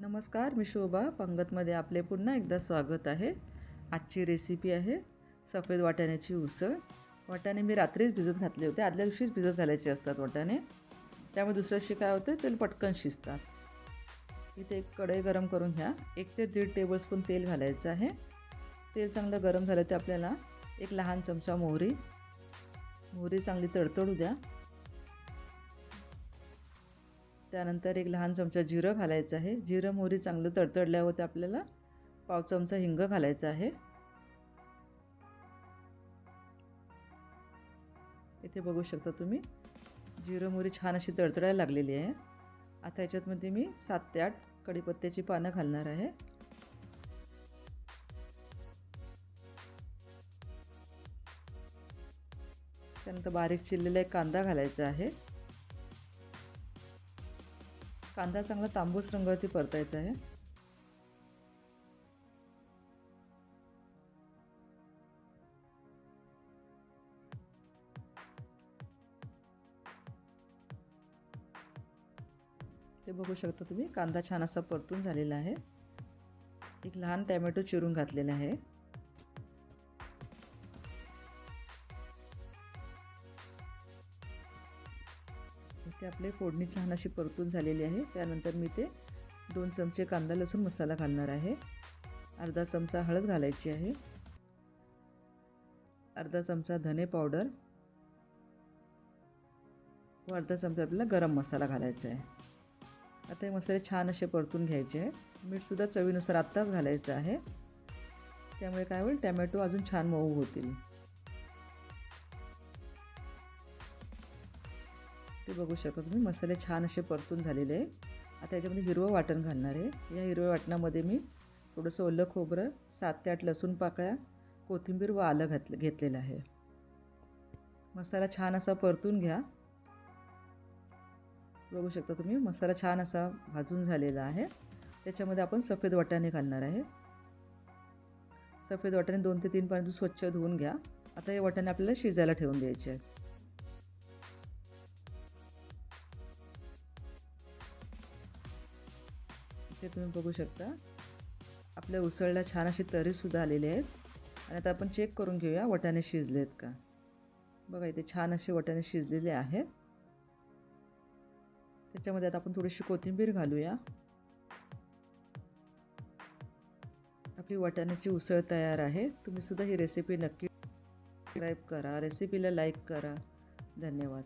नमस्कार मी शोभा. पंगतमध्ये आपले पुन्हा एकदा स्वागत आहे. आजची रेसिपी आहे सफेद वाटाण्याची उसळ. वाटाणे मी रात्रीच भिजत घातले होते. आदल्या दिवशीच भिजत घालायचे असतात वाटाणे. त्यामुळे दुसऱ्या दिवशी काय होतं? तेल पटकन शिजतात. इथे एक कढई गरम करून घ्या. एक ते दीड टेबलस्पून तेल घालायचं आहे. तेल चांगलं गरम झालं ते आपल्याला एक लहान चमचा मोहरी. मोहरी चांगली तडतडू द्या. त्यानंतर एक लहान चमचा जिरं घालायचं आहे. जिरं मोहरी चांगलं तडतडल्यावर ते आपल्याला पाव चमचा हिंग घालायचा आहे. इथे बघू शकता तुम्ही जिरं मोहरी छान अशी तडतडायला लागलेली आहे. आता याच्यातमध्ये मी सात ते आठ कढीपत्त्याची पानं घालणार आहे. त्यानंतर बारीक चिरलेला एक कांदा घालायचा आहे. कांदा चांगला तांबूस रंगावरती परतायचा आहे. ते बघू शकता तुम्ही कांदा छान असा परतून झालेला आहे. एक लहान टॅमॅटो चिरून घातलेला आहे. इथे आपले फोडणी छान अशी परतून झालेली आहे. त्यानंतर मी ते दोन चमचे कांदा लसूण मसाला घालणार आहे. अर्धा चमचा हळद घालायची आहे. अर्धा चमचा धने पावडर. व अर्धा चमचा आपल्याला गरम मसाला घालायचा आहे. आता हे मसाले छान असे परतून घ्यायचे आहे. मीठसुद्धा चवीनुसार आत्ताच घालायचं आहे. त्यामुळे काय होईल? टॅमॅटो अजून छान मऊ होतील. ते बघू शकता तुम्ही. मसाले छान असे परतून झालेले आहे. आता याच्यामध्ये हिरवं वाटण घालणार आहे. या हिरव्या वाटणामध्ये मी थोडंसं ओलं खोबरं सात ते आठ लसूण पाकळ्या कोथिंबीर व आलं घातलं घेतलेलं आहे. मसाला छान असा परतून घ्या. बघू शकता तुम्ही मसाला छान असा भाजून झालेला आहे. त्याच्यामध्ये आपण सफेद वाटाणे घालणार आहे. सफेद वाटाणे दोन ते तीन पाणी स्वच्छ धुवून घ्या. आता हे वाटाणे आपल्याला शिजायला ठेवून द्यायचे आहे इथे तुम्ही बघू शकता. आपल्या उसळला छान अशी तरीसुद्धा आलेली आहेत. आणि आता आपण चेक करून घेऊया वटाणे शिजले आहेत का? बघा इथे छान असे वटाणे शिजलेले आहेत. त्याच्यामध्ये आता आपण थोडीशी कोथिंबीर घालूया. आपली वाटाण्याची उसळ तयार आहे. तुम्ही सुद्धा ही रेसिपी नक्की सबस्क्राईब करा. रेसिपीला लाईक करा. धन्यवाद.